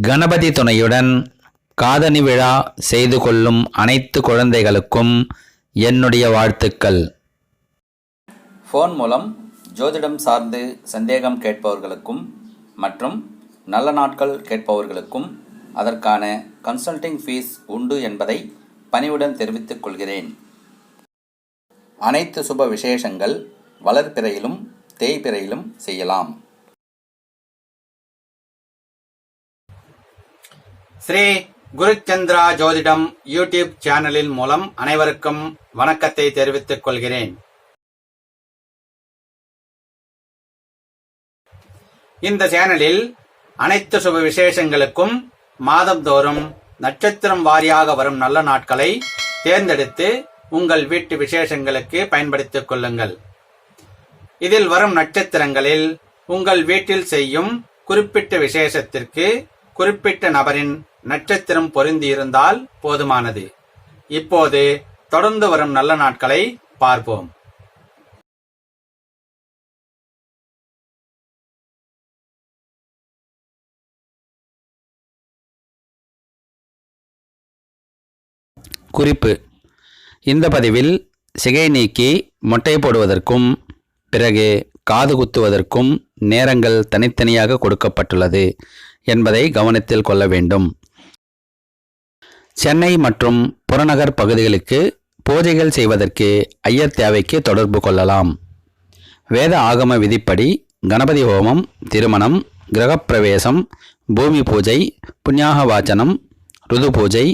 கணபதி துணையுடன் காதணி விழா செய்து கொள்ளும் அனைத்து குழந்தைகளுக்கும் என்னுடைய வாழ்த்துக்கள். ஃபோன் மூலம் ஜோதிடம் சார்ந்து சந்தேகம் கேட்பவர்களுக்கும் மற்றும் நல்ல நாட்கள் கேட்பவர்களுக்கும் அதற்கான கன்சல்டிங் ஃபீஸ் உண்டு என்பதை பணிவுடன் தெரிவித்துக் கொள்கிறேன். அனைத்து சுப விசேஷங்கள் வளர்பிறையிலும் தேய்பிறையிலும் செய்யலாம். ஸ்ரீ குருச்சந்திரா ஜோதிடம் யூடியூப் சேனலின் மூலம் அனைவருக்கும் வணக்கத்தை தெரிவித்துக் கொள்கிறேன். இந்த சேனலில் அனைத்து சுப விசேஷங்களுக்கும் மாதந்தோறும் நட்சத்திரம் வாரியாக வரும் நல்ல நாட்களை தேர்ந்தெடுத்து உங்கள் வீட்டு விசேஷங்களுக்கு பயன்படுத்திக் கொள்ளுங்கள். இதில் வரும் நட்சத்திரங்களில் உங்கள் வீட்டில் செய்யும் குறிப்பிட்ட விசேஷத்திற்கு குறிப்பிட்ட நபரின் நட்சத்திரம் பொருந்தியிருந்தால் போதுமானது. இப்போது தொடர்ந்து வரும் நல்ல நாட்களை பார்ப்போம். குறிப்பு. இந்த பதிவில் சிகை நீக்கி மொட்டை போடுவதற்கும் பிறகு காது குத்துவதற்கும் நேரங்கள் தனித்தனியாக கொடுக்கப்பட்டுள்ளது. என்பதை கவனத்தில் கொள்ள வேண்டும். சென்னை மற்றும் புறநகர் பகுதிகளுக்கு பூஜைகள் செய்வதற்கு ஐயர் தேவைக்கு தொடர்பு கொள்ளலாம். வேத ஆகம விதிப்படி கணபதி ஹோமம் திருமணம் கிரகப்பிரவேசம் பூமி பூஜை புண்ணியாக வாச்சனம் ருது பூஜை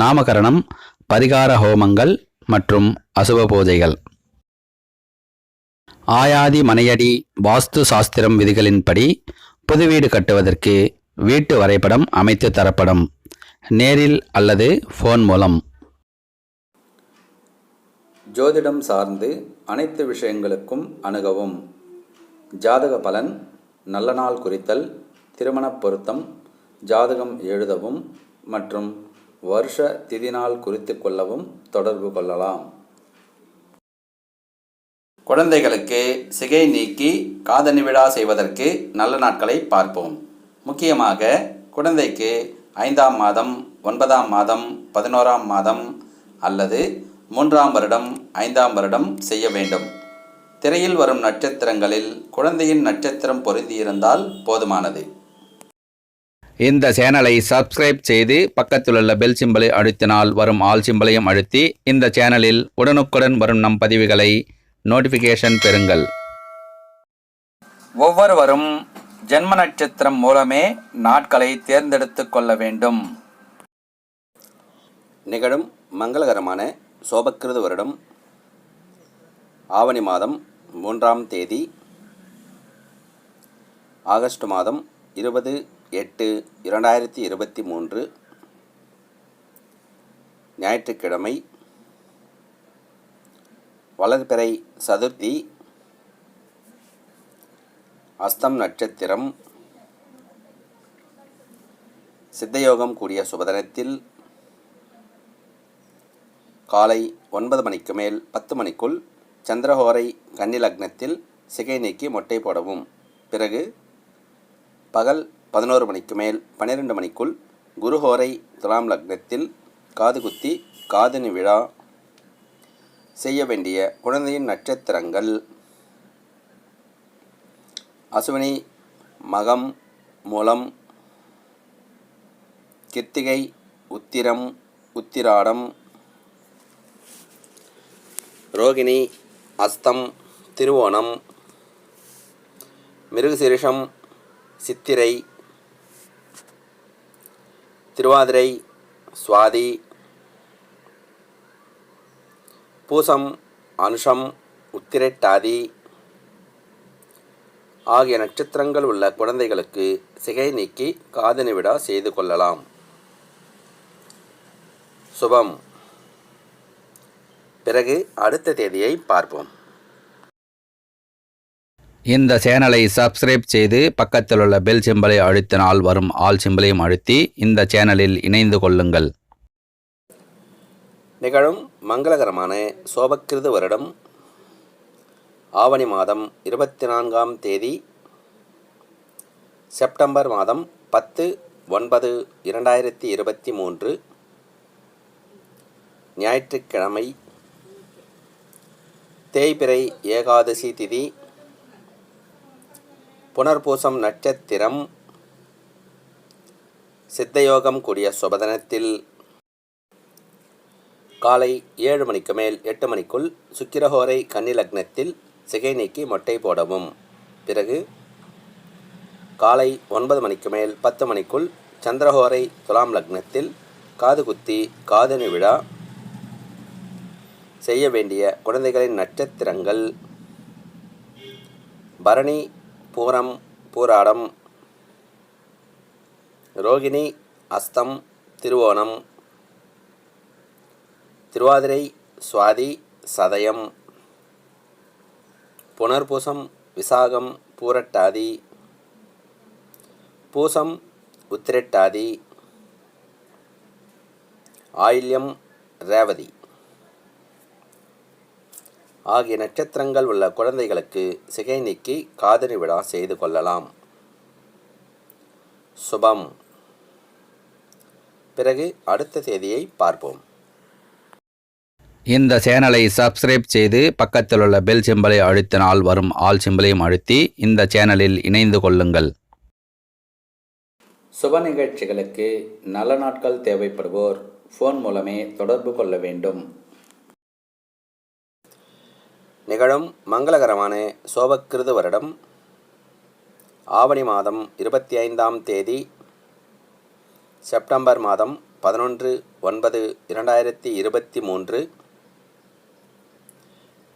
நாமகரணம் பரிகார ஹோமங்கள் மற்றும் அசுப பூஜைகள். ஆயாதி மனையடி வாஸ்து சாஸ்திரம் விதிகளின்படி புது வீடு கட்டுவதற்கு வீட்டு வரைபடம் அமைத்து தரப்படும். நேரில் அல்லது ஃபோன் மூலம். ஜோதிடம் சார்ந்து அனைத்து விஷயங்களுக்கும் அணுகவும். ஜாதக பலன் நல்ல நாள் குறித்தல் திருமணப் பொருத்தம் ஜாதகம் எழுதவும் மற்றும் வருஷ திதி நாள் குறித்து கொள்ளவும் தொடர்பு கொள்ளலாம். குழந்தைகளுக்கு சிகை நீக்கி காதணி விழா செய்வதற்கு நல்ல நாட்களை பார்ப்போம். முக்கியமாக குழந்தைக்கு ஐந்தாம் மாதம் ஒன்பதாம் மாதம் பதினோராம் மாதம் அல்லது மூன்றாம் வருடம் ஐந்தாம் வருடம் செய்ய வேண்டும். திரையில் வரும் நட்சத்திரங்களில் குழந்தையின் நட்சத்திரம் பொருந்தியிருந்தால் போதுமானது. இந்த சேனலை சப்ஸ்கிரைப் செய்து பக்கத்தில் உள்ள பெல் சிம்பலை அழுத்தினால் வரும் ஆல் சிம்பலையும் அழுத்தி இந்த சேனலில் உடனுக்குடன் வரும் நம் பதிவுகளை நோட்டிஃபிகேஷன் பெறுங்கள். ஒவ்வொருவரும் ஜென்ம நட்சத்திரம் மூலமே நாட்களை தேர்ந்தெடுத்து கொள்ள வேண்டும். நிகழும் மங்களகரமான சோபக்கிருத வருடம் ஆவணி மாதம் மூன்றாம் தேதி ஆகஸ்ட் மாதம் இருபது எட்டு இரண்டாயிரத்தி இருபத்தி மூன்று ஞாயிற்றுக்கிழமை வளர்பிறை சதுர்த்தி அஸ்தம் நட்சத்திரம். சித்தயோகம் கூடிய சுபதனத்தில் காலை ஒன்பது மணிக்கு மேல் பத்து மணிக்குள் சந்திரஹோரை கன்னி லக்னத்தில் சிகை நீக்கி மொட்டை போடவும். பிறகு பகல் பதினோரு மணிக்கு மேல் பன்னிரெண்டு மணிக்குள் குருஹோரை துலாம் லக்னத்தில் காது குத்தி காதணி விழா செய்ய வேண்டிய குழந்தையின் நட்சத்திரங்கள். அசுவினி மகம் மூலம் கிருத்திகை உத்திரம் உத்திராடம் ரோகிணி அஸ்தம் திருவோணம் மிருகசிரிஷம் சித்திரை திருவாதிரை சுவாதி பூசம் அனுஷம் உத்திரட்டாதி ஆகிய நட்சத்திரங்கள் உள்ள குழந்தைகளுக்கு சிகை நீக்கி காதணி விழா செய்து கொள்ளலாம். சுபம். பிறகு அடுத்த தேதியை பார்ப்போம். இந்த சேனலை சப்ஸ்கிரைப் செய்து பக்கத்தில் உள்ள பெல் சிம்பலை அழுத்தினால் வரும் ஆல் சிம்பலையும் அழுத்தி இந்த சேனலில் இணைந்து கொள்ளுங்கள். நிகழும் மங்களகரமான சோபக்கிருது வருடம் ஆவணி மாதம் இருபத்தி நான்காம் தேதி செப்டம்பர் மாதம் பத்து ஒன்பது இரண்டாயிரத்தி இருபத்தி மூன்று ஞாயிற்றுக்கிழமை தேய்பிறை ஏகாதசி திதி புனர்பூசம் நட்சத்திரம் சித்தயோகம் கூடிய சுபதனத்தில் காலை ஏழு மணிக்கு மேல் எட்டு மணிக்குள் சுக்கிரஹோரை கன்னி லக்னத்தில் சிகை நீக்கி மொட்டை போடவும். பிறகு காலை ஒன்பது மணிக்கு மேல் பத்து மணிக்குள் சந்திரஹோரை துலாம் லக்னத்தில் காது குத்தி காதணி விழா செய்ய வேண்டிய குழந்தைகளின் நட்சத்திரங்கள். பரணி பூரம் பூராடம் ரோகிணி அஸ்தம் திருவோணம் திருவாதிரை சுவாதி சதயம் புனர்பூசம் விசாகம் பூரட்டாதி பூசம் உத்திரட்டாதி ஆயில்யம் ரேவதி. ஆகிய நட்சத்திரங்கள் உள்ள குழந்தைகளுக்கு சிகை நீக்கி காதணி விழா செய்து கொள்ளலாம். சுபம். பிறகு அடுத்த தேதியை பார்ப்போம். இந்த சேனலை சப்ஸ்கிரைப் செய்து பக்கத்தில் உள்ள பெல் சிம்பலை அழுத்தினால் வரும் ஆல் சிம்பலையும் அழுத்தி இந்த சேனலில் இணைந்து கொள்ளுங்கள். சுப நிகழ்ச்சிகளுக்கு நல்ல நாட்கள் தேவைப்படுவோர் ஃபோன் மூலமே தொடர்பு கொள்ள வேண்டும். நிகழும் மங்களகரமான சோபக்கிருது வருடம் ஆவணி மாதம் இருபத்தி ஐந்தாம் தேதி செப்டம்பர் மாதம் பதினொன்று ஒன்பது இரண்டாயிரத்தி இருபத்தி மூன்று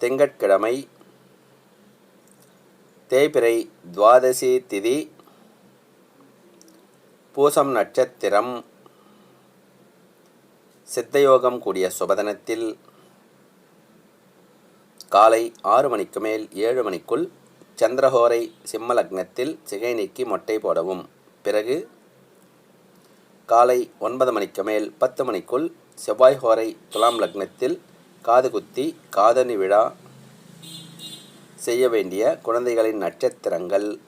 திங்கட்கிழமை தேய்பிரை துவாதசி திதி பூசம் நட்சத்திரம் சித்தயோகம் கூடிய சுபதனத்தில் காலை ஆறு மணிக்கு மேல் ஏழு மணிக்குள் சந்திரஹோரை சிம்ம லக்னத்தில் சிகை நீக்கி மொட்டை போடவும். பிறகு காலை ஒன்பது மணிக்கு மேல் பத்து மணிக்குள் செவ்வாய் ஹோரை துலாம் லக்னத்தில் காது குத்தி காதணி விழா செய்ய வேண்டிய குழந்தைகளின் நட்சத்திரங்கள்.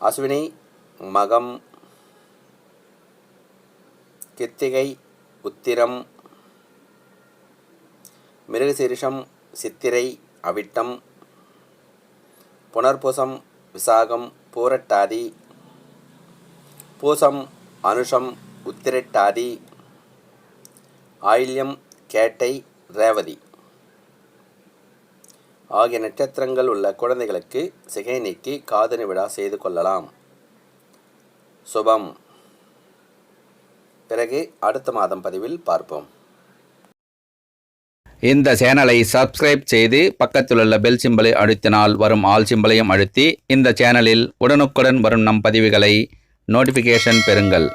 அஸ்வினி மகம் கித்திகை உத்திரம் மிருகசீரிஷம் சித்திரை அவிட்டம் புனர்பூசம் விசாகம் பூரட்டாதி பூசம் அனுஷம் உத்திரட்டாதி ஆயில்யம் கேட்டை ரேவதி. ஆகிய நட்சத்திரங்கள் உள்ள குழந்தைகளுக்கு சிகை நீக்கி காதணி விழா செய்து கொள்ளலாம். சுபம். பிறகு அடுத்த மாதம் பதிவில் பார்ப்போம். இந்த சேனலை சப்ஸ்கிரைப் செய்து பக்கத்தில் உள்ள பெல் சிம்பலை அழுத்தினால் வரும் ஆல் சிம்பலையும் அழுத்தி இந்த சேனலில் உடனுக்குடன் வரும் நம் பதிவுகளை நோட்டிஃபிகேஷன் பெறுங்கள்.